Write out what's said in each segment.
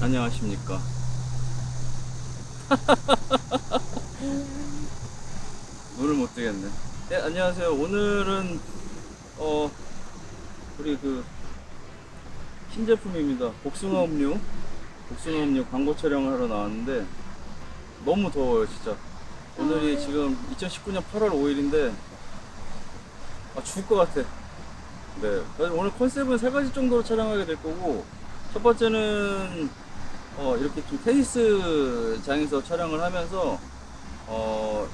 안녕하십니까. 눈을 못 뜨겠네. 네, 안녕하세요. 오늘은, 어, 우리 그, 신제품입니다. 복숭아 음료. 복숭아 음료 광고 촬영을 하러 나왔는데, 너무 더워요, 진짜. 오늘이 지금 2019년 8월 5일인데, 아, 죽을 것 같아. 네. 오늘 컨셉은 세 가지 정도로 촬영하게 될 거고, 첫 번째는, 어, 이렇게 좀 테니스장에서 촬영을 하면서, 어,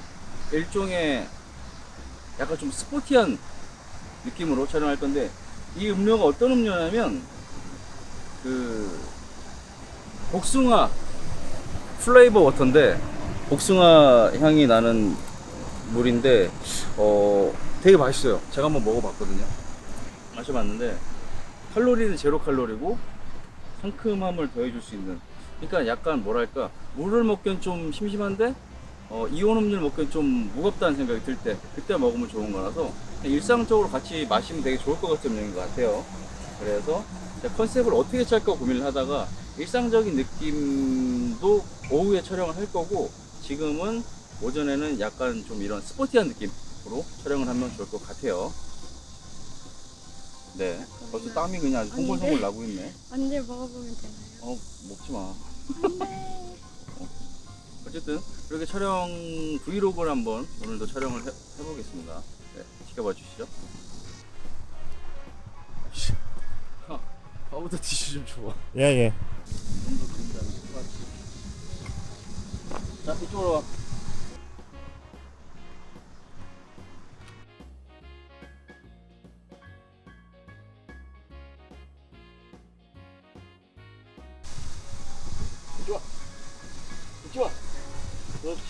일종의 약간 좀 스포티한 느낌으로 촬영할 건데, 이 음료가 어떤 음료냐면, 그, 복숭아 플레이버 워터인데, 복숭아 향이 나는 물인데, 어, 되게 맛있어요. 제가 한번 먹어봤거든요. 마셔봤는데, 칼로리는 제로 칼로리고, 상큼함을 더해줄 수 있는. 그러니까 약간 뭐랄까, 물을 먹기엔 좀 심심한데, 어, 이온 음료를 먹기엔 좀 무겁다는 생각이 들 때, 그때 먹으면 좋은 거라서, 일상적으로 같이 마시면 되게 좋을 것 같은 음료인 것 같아요. 그래서 컨셉을 어떻게 짤까 고민을 하다가, 일상적인 느낌도 오후에 촬영을 할 거고, 지금은 오전에는 약간 좀 이런 스포티한 느낌으로 촬영을 하면 좋을 것 같아요. 네. 벌써 땀이 그냥 아주 송골송골 나고 있네. 언제 먹어보면 되나요? 어, 먹지 마. 네. 어쨌든 이렇게 촬영 브이로그를 한번 오늘도 촬영을 해, 해보겠습니다. 네, 지켜봐 주시죠. 아, 파우더 티슈 좀 줘. 예, 예. 자, 이쪽으로 와. 이쪽 와. 이쪽 와. 그렇지.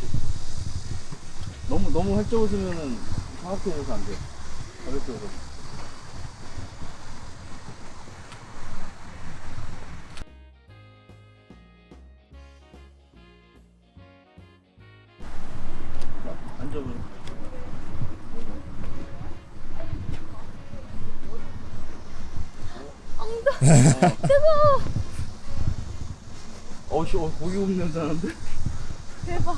너무 너무 활짝 웃으면은 웃어서 안 돼. 가볍게 웃어. 뜨거워. 어씨, 어, 고기 굽는 냄새 나는데? 대박.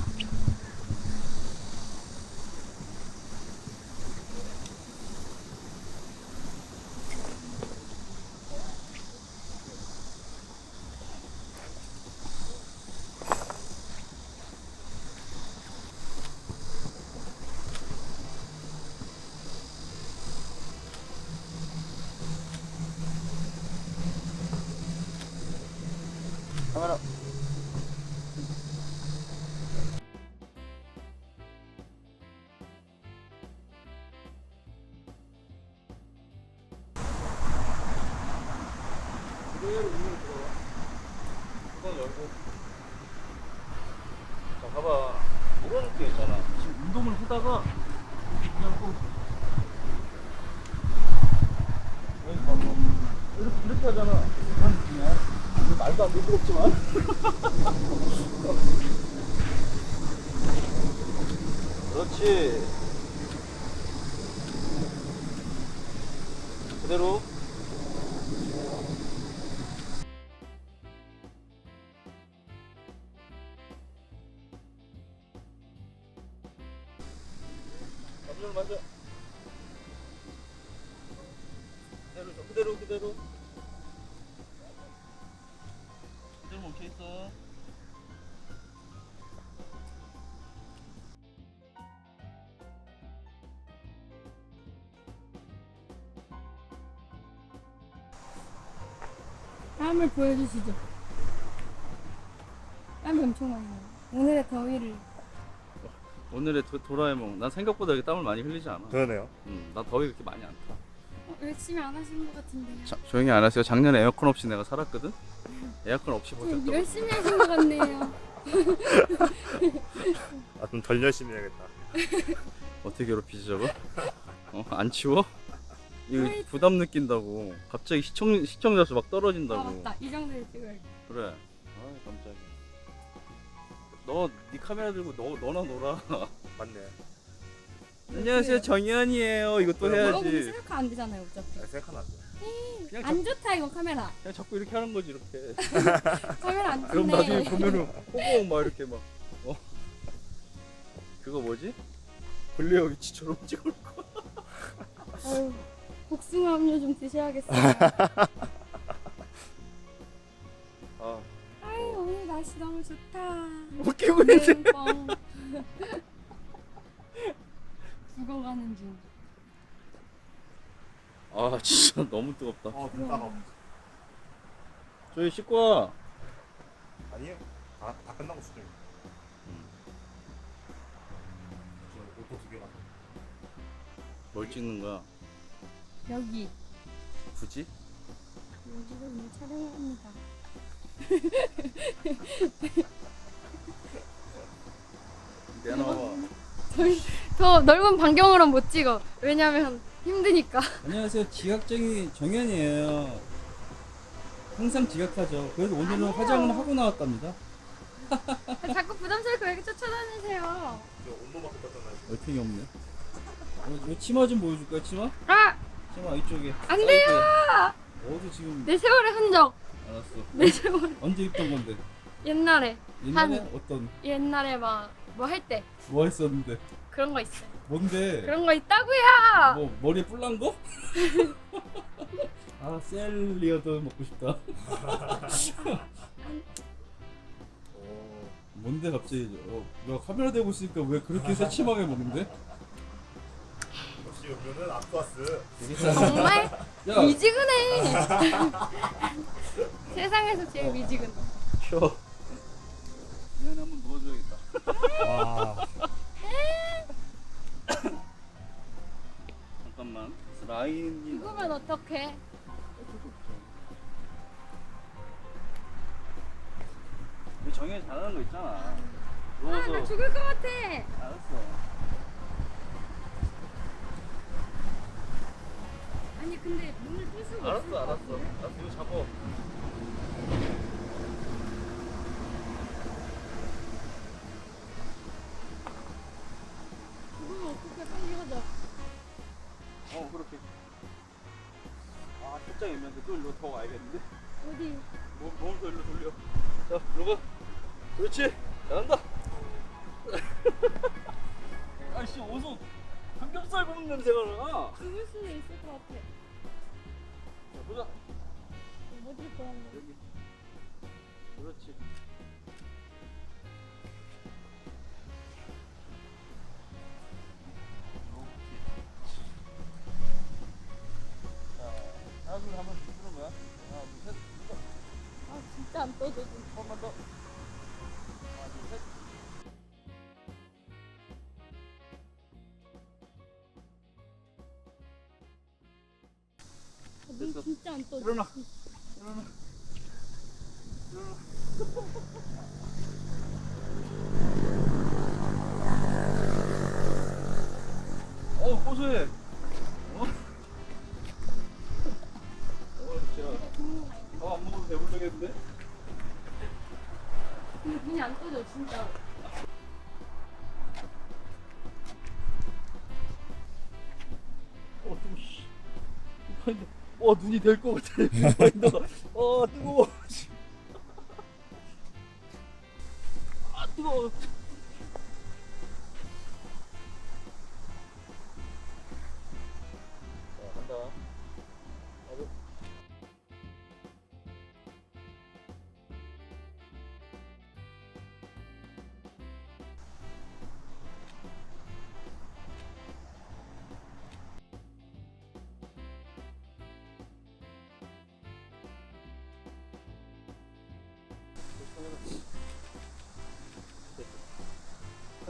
카메라. 그대로 문을 들어와. 뚜껑 열고. 자, 봐봐. 이런 게 있잖아. 지금 운동을 하다가 그냥 꼭 여기 봐봐. 이렇게, 이렇게 하잖아. 한 그냥 말도 안 되게 부럽지만. 그렇지. 그대로. 그대로 줘. 그대로 그대로. 멈춰 있어. 땀을 보여주시죠. 땀이 엄청 많이 나요. 오늘의 더위를. 오늘의 도, 도라에몽. 난 생각보다 이렇게 땀을 많이 흘리지 않아. 그러네요. 음, 나 더위 그렇게 많이 안 타. 어, 열심히 안 하시는 것 같은데. 자, 조용히 안 하세요. 작년에 에어컨 없이 내가 살았거든. 에어컨 없이 좀 버텼다고. 열심히 하신 것 같네요. 아, 좀 덜 열심히 해야겠다. 어떻게 괴롭히지 저거? 어, 안 치워? 이거 아이. 부담 느낀다고. 갑자기 시청 시청자 수 막 떨어진다고. 아 맞다. 이 정도에 찍어야 돼. 그래. 아 깜짝이야. 너 네 카메라 들고 너 너나 놀아. 맞네. 안녕하세요 정현이에요. 이것도 이거 근데 해야지. 셀카 안 되잖아요 어차피 네, 셀카 안 돼. 그냥, 안 좋다 이거 카메라 자, 그냥 자꾸 이렇게 하는 거지 이렇게. 카메라 안 그럼 나중에 좋네 보면은 호공 막 이렇게 막 어. 그거 뭐지? 블레어 위치처럼 찍을 거. 아유, 복숭아 음료 좀 드셔야겠어요 아 아유 오늘 날씨 너무 좋다 웃기고 있지. 뻥 죽어가는 중 아 진짜 너무 뜨겁다. 어, 눈 따가워. 저희 씻고 와. 아니에요. 다, 다 끝나고 수정. 지금 옷도 두 개가. 뭘 찍는 거야? 여기 굳이? 여기서 오늘 촬영합니다 내놔봐. 더 넓은 반경으로 못 찍어 왜냐면 힘드니까 안녕하세요. 지각쟁이 정현이에요. 항상 지각하죠. 그래서 오늘은 화장을 하고 나왔답니다. 자꾸 부담스럽게 왜 이렇게 쫓아다니세요. 얼탱이 없네. 어, 이 치마 좀 보여줄까요? 치마? 아! 치마 이쪽에. 안. 돼요! 어디 지금? 내 세월의 흔적 알았어. 내 세월 언제 입던 건데? 옛날에 옛날에 한- 어떤 옛날에 막 뭐 할 때 뭐 했었는데? 그런 거 있어요 뭔데? 그런 거 있다고요 뭐 머리에 뿔난 거? 아 셀리어도 먹고 싶다. 오. 뭔데 갑자기? 어, 야 카메라 대고 있으니까 왜 그렇게 새침하게 먹는데? 역시 음료는 아쿠아스. 정말 야, 미지근해 세상에서 제일 미지근 쉬어. 와. 잠깐만. 라인이 죽으면 어떡해 우리 정현이 잘하는 거 있잖아. 아 누워서. 나 죽을 것 같아 알았어. 아니 근데 문을 뜰 수가 없을 알았어, 것 알았어. 알았어, 이거 잡어. 어, 그렇게. 아, 살짝 애매한데 또 일로 더 와야겠는데? 어디 몸, 더 일로 돌려. 자, 일로 가. 그렇지. 잘한다. 아이씨, 어디서 삼겹살 굽는 냄새가 나. 죽을 수도 있을 것 같아 자, 보자. 어디 보았네 여기. 그렇지. 한 번만 더. 하나 둘 셋. 눈. 진짜 안 떠져 일어나. 일어나. 어, 고소해. 안 떠져 진짜 어, 뜨거, 씨. 어, 눈이 될 것 같아. 파인더가. 어, 뜨거워. 씨. 아, 뜨거워.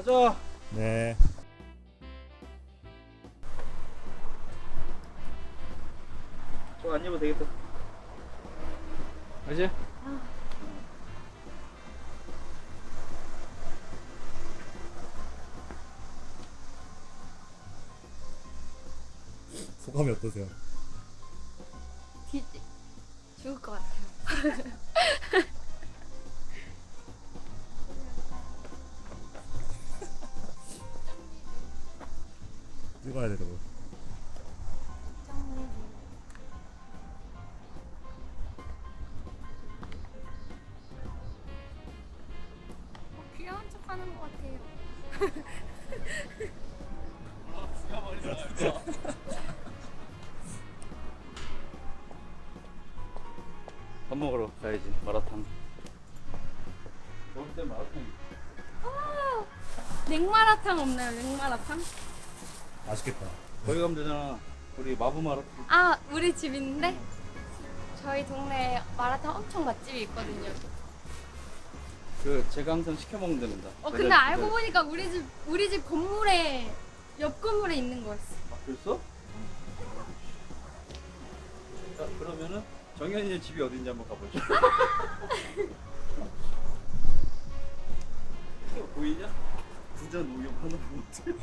가자. 네. 저안 입어도 되겠다. 알지? 소감이 어떠세요? 뒤 죽을 것 같아요 찍어야 되는 어, 것밥 먹으러 가야지 마라탕. 마라탕. 아, 냉마라탕 없나요? 냉마라탕? 맛있겠다. 거기 가면 되잖아. 우리 마부 마라탕. 아 우리 집 있는데 저희 동네에 마라탕 엄청 맛집이 있거든요. 그 제가 항상 시켜 먹는 데입니다. 어 근데 알고 보니까 우리 집 우리 집 건물에 옆 건물에 있는 거였어. 아, 그랬어? 자, 그러면은 정현이의 집이 어딘지 한번 가보죠. 보이냐? 부자 농협 하나 보트.